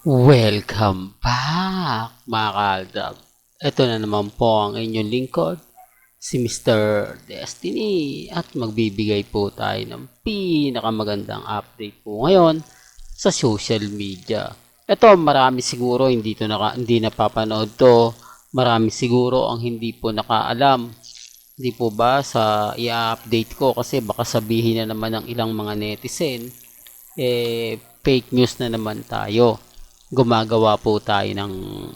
Welcome back, mga kaldab. Ito na naman po ang inyong lingkod, si Mr. Destiny. At magbibigay po tayo ng pinakamagandang update po ngayon sa social media. Ito, marami siguro hindi, to naka, hindi napapanood to. Marami siguro ang hindi po nakaalam. Hindi po ba sa i-update ko kasi baka sabihin na naman ng ilang mga netizen eh fake news na naman tayo gumagawa po tayo ng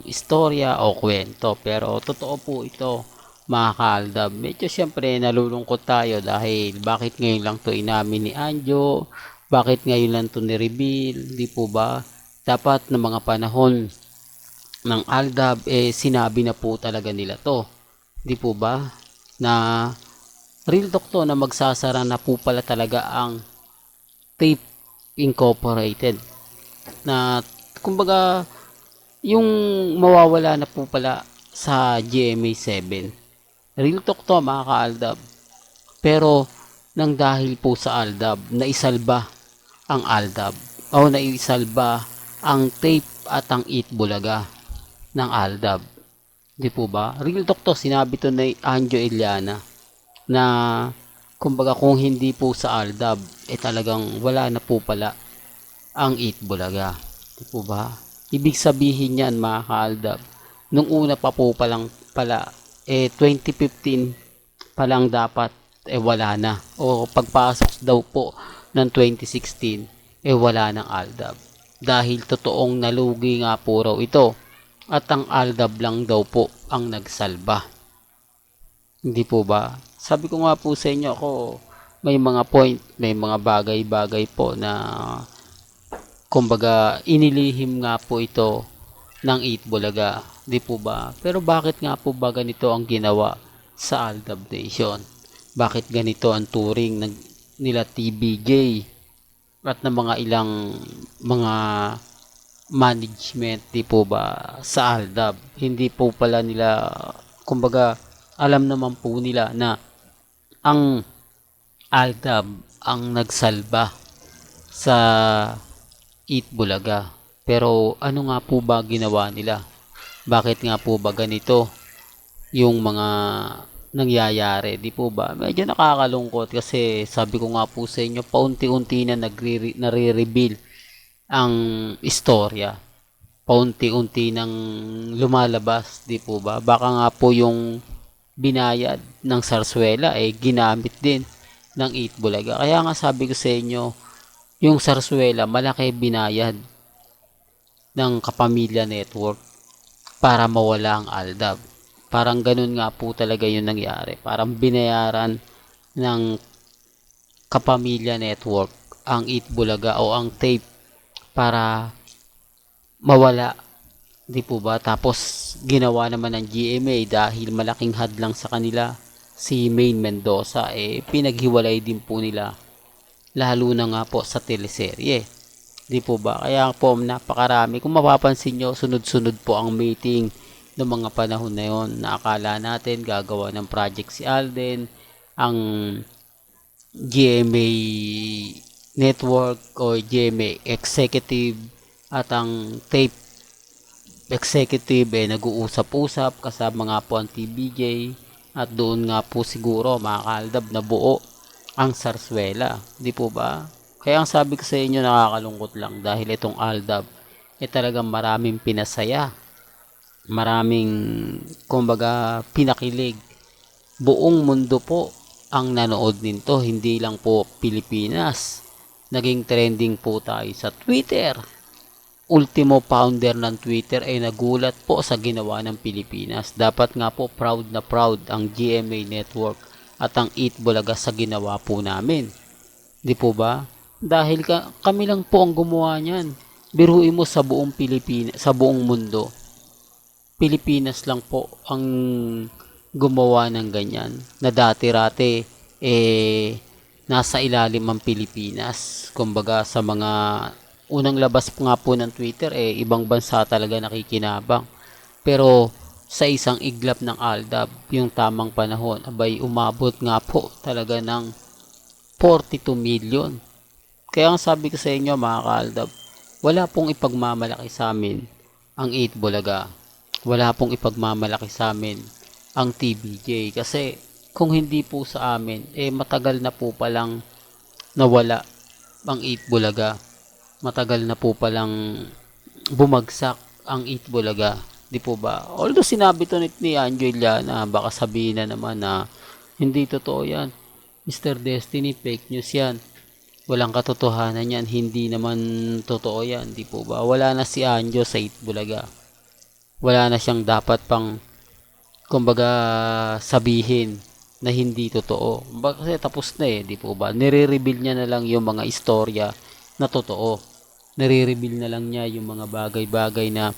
istorya o kwento. Pero totoo po ito, mga kaaldab. Medyo siyempre nalulungkot tayo dahil bakit ngayon lang to inamin ni Anjo? Bakit ngayon lang to ni-reveal? Di po ba? Dapat na mga panahon ng Aldab, eh sinabi na po talaga nila to. Di po ba? Na real talk to na magsasara na po pala talaga ang Tape Incorporated na kumbaga yung mawawala na po pala sa GMA 7 real talk to mga ka-Aldab. Pero nang dahil po sa Aldab naisalba ang Aldab. O naisalba ang tape at ang Eat Bulaga ng Aldab. Di po ba? Real talk to sinabi to ni Anjo Eliana na kumbaga kung hindi po sa Aldab eh talagang wala na po pala ang Eat Bulaga Di po ba? Ibig sabihin yan mga kaaldab. Nung una pa po palang pala, eh 2015 pa lang dapat eh wala na. O pagpasok daw po ng 2016, eh wala ng aldab. Dahil totoong nalugi nga po raw ito. At ang aldab lang daw po ang nagsalba. Hindi po ba? Sabi ko nga po sa inyo ako, may mga point, may mga bagay-bagay po na kumbaga inilihim nga po ito ng Eat Bulaga, di po ba? Pero bakit nga po ba ganito ang ginawa sa Aldab Nation? Bakit ganito ang turing ng nila TBJ at ng mga ilang mga management di po ba sa Aldab? Hindi po pala nila kumbaga alam naman po nila na ang Aldab ang nagsalba sa Eat Bulaga. Pero ano nga po ba ginawa nila? Bakit nga po ba ganito yung mga nangyayari? Di po ba? Medyo nakakalungkot kasi sabi ko nga po sa inyo, paunti-unti na nare-reveal ang istorya. Paunti-unti nang lumalabas, di po ba? Baka nga po yung binayad ng Sarsuela eh ginamit din ng Eat Bulaga. Kaya nga sabi ko sa inyo, yung Sarsuela, malaki binayad ng Kapamilya Network para mawala ang Aldab. Parang ganun nga po talaga yung nangyari. Parang binayaran ng Kapamilya Network ang Eat Bulaga o ang tape para mawala. Di po ba? Tapos ginawa naman ng GMA dahil malaking hadlang sa kanila si Main Mendoza eh pinaghiwalay din po nila lalo na nga po sa teleserye. Di po ba? Kaya po napakarami. Kung mapapansin nyo, sunod-sunod po ang meeting ng mga panahon na yon na akala natin gagawa ng project si Alden, ang GMA network o GMA executive at ang tape executive eh nag-uusap-usap kasama nga po ang TBJ at doon nga po siguro mga kaldab na buo ang Sarsuela. Di po ba? Kaya ang sabi ko sa inyo nakakalungkot lang dahil itong Aldab eh talagang maraming pinasaya. Maraming kumbaga pinakilig. Buong mundo po ang nanood nito, hindi lang po Pilipinas. Naging trending po tayo sa Twitter. Ultimo founder ng Twitter ay nagulat po sa ginawa ng Pilipinas. Dapat nga po proud na proud ang GMA Network at ang Eat Bulaga sa ginawa po namin. Di po ba? Dahil ka, kami lang po ang gumawa niyan. Biruin mo sa buong Pilipinas, sa buong mundo. Pilipinas lang po ang gumawa ng ganyan. Na dati-rate, eh, nasa ilalim ang Pilipinas. Kumbaga sa mga unang labas nga po ng Twitter, eh, ibang bansa talaga nakikinabang. Pero sa isang iglap ng Aldab, yung tamang panahon, abay umabot nga po talaga ng 42 million. Kaya ang sabi ko sa inyo mga ka-Aldab, wala pong ipagmamalaki sa amin ang 8 Bulaga. Wala pong ipagmamalaki sa amin ang TBJ kasi kung hindi po sa amin, eh matagal na po palang nawala ang 8 Bulaga. Matagal na po palang bumagsak ang 8 Bulaga. Di po ba? Although sinabi to ni- Angela na baka sabihin na naman na hindi totoo yan. Mr. Destiny, fake news yan. Walang katotohanan yan. Hindi naman totoo yan. Di po ba? Wala na si Anjo sa 8 Bulaga. Wala na siyang dapat pang kumbaga sabihin na hindi totoo. Kasi tapos na eh, di po ba? Nire-reveal niya na lang yung mga istorya na totoo. Nire-reveal na lang niya yung mga bagay-bagay na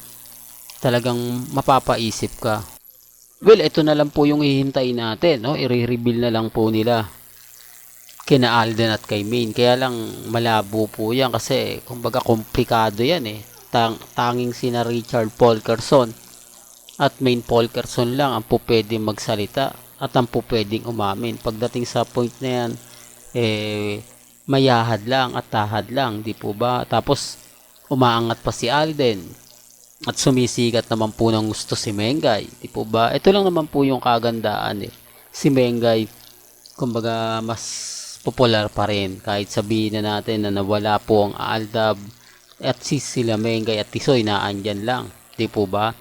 talagang mapapaisip ka. Well, ito na lang po yung hihintayin natin, no? I-reveal na lang po nila kina Alden at kay Maine. Kaya lang malabo po yan kasi kumbaga komplikado yan eh. Tang tanging sina Richard Polkerson at Maine Polkerson lang ang po pwedeng magsalita at ang po pwedeng umamin. Pagdating sa point na yan, eh, mayahad lang at tahad lang, di po ba? Tapos, umaangat pa si Alden at sumisikat naman po ng gusto si Mengay, di po ba? Ito lang naman po yung kagandaan eh. Si Mengay, kumbaga, mas popular pa rin kahit sabihin na natin na nawala po ang Aldab at si sila Mengay at Tisoy na andyan lang, di po ba?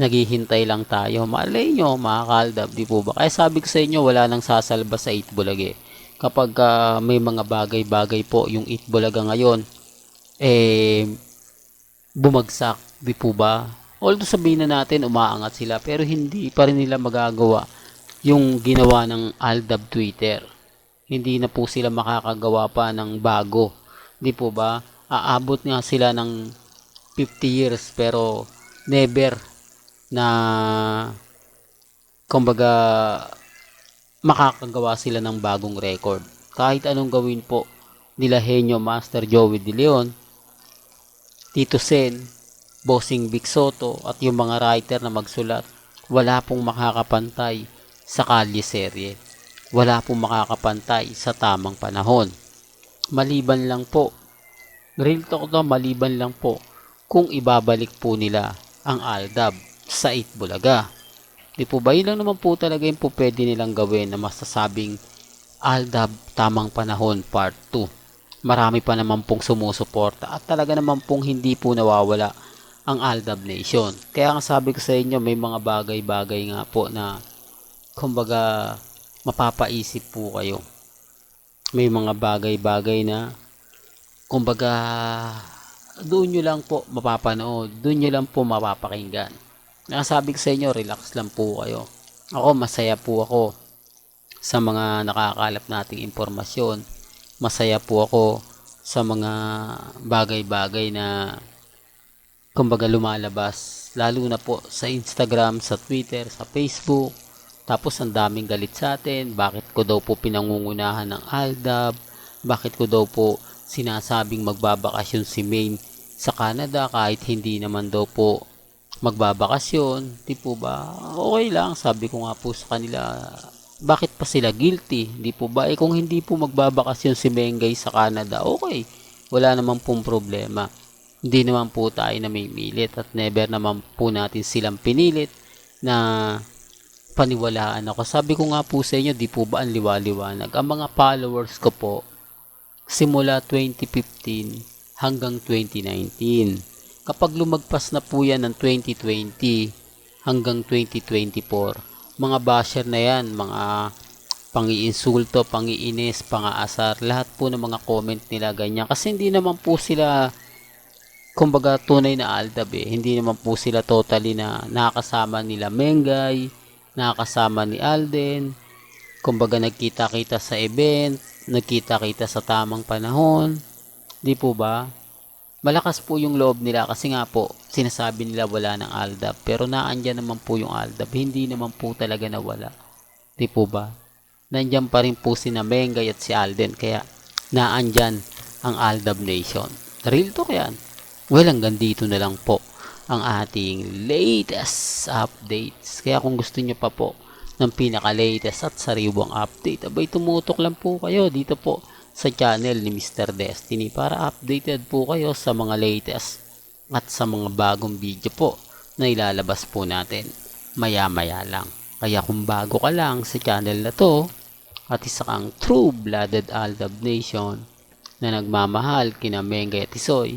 naghihintay lang tayo. Malay nyo, mga kaldab, di po ba? Kaya sabi ko sa inyo, wala nang sasalba sa 8 Bulage. Kapag ah, may mga bagay-bagay po yung 8 Bulaga ngayon, eh, bumagsak, di po ba? Although sabihin na natin, umaangat sila, pero hindi pa rin nila magagawa yung ginawa ng Aldab Twitter. Hindi na po sila makakagawa pa ng bago. Di po ba? Aabot nga sila ng 50 years pero never na kumbaga makakagawa sila ng bagong record. Kahit anong gawin po nila Henyo Master Joey De Leon, Tito Sen, Bossing Big Soto at yung mga writer na magsulat, wala pong makakapantay sa kalye serye. Wala pong makakapantay sa tamang panahon. Maliban lang po, real talk to, maliban lang po kung ibabalik po nila ang Aldab sa 8 Bulaga. Di po ba? Yun lang naman po talaga yung po pwede nilang gawin na masasabing Aldab Tamang Panahon Part 2. Marami pa naman pong sumusuporta at talaga naman pong hindi po nawawala ang Aldab Nation. Kaya nga sabi ko sa inyo, may mga bagay-bagay nga po na kumbaga mapapaisip po kayo. May mga bagay-bagay na kumbaga doon nyo lang po mapapanood, doon nyo lang po mapapakinggan. Nakasabi ko sa inyo, relax lang po kayo. Ako, masaya po ako sa mga nakakalap nating impormasyon. Masaya po ako sa mga bagay-bagay na kumbaga lumalabas. Lalo na po sa Instagram, sa Twitter, sa Facebook. Tapos ang daming galit sa atin. Bakit ko daw po pinangungunahan ng Aldab? Bakit ko daw po sinasabing magbabakasyon si Maine sa Canada kahit hindi naman daw po magbabakasyon, di po ba? Okay lang, sabi ko nga po sa kanila, bakit pa sila guilty? Di po ba? Eh kung hindi po magbabakasyon si Mengay sa Canada, okay. Wala naman pong problema. Hindi naman po tayo na may milit at never naman po natin silang pinilit na paniwalaan ako. Sabi ko nga po sa inyo, di po ba ang liwaliwanag? Ang mga followers ko po, simula 2015 hanggang 2019 kapag lumagpas na po yan ng 2020 hanggang 2024, mga basher na yan, mga pangiinsulto, pangiinis, pangaasar, lahat po ng mga comment nila ganyan. Kasi hindi naman po sila, kumbaga tunay na aldab eh. Hindi naman po sila totally na nakakasama nila Mengay, nakakasama ni Alden, kumbaga nagkita-kita sa event, nagkita-kita sa tamang panahon. Di po ba? malakas po yung loob nila kasi nga po sinasabi nila wala ng Aldab. Pero naandyan naman po yung Aldab. Hindi naman po talaga nawala. Di po ba? Nandyan pa rin po si Mengay at si Alden. Kaya naandyan ang Aldab Nation. Real to yan well hanggang dito na lang po ang ating latest updates kaya kung gusto nyo pa po ng pinaka latest at sariwang update abay tumutok lang po kayo dito po sa channel ni Mr. Destiny para updated po kayo sa mga latest at sa mga bagong video po na ilalabas po natin maya-maya lang. Kaya kung bago ka lang sa channel na to at isa kang true-blooded Aldab Nation na nagmamahal kina Mengay at Isoy,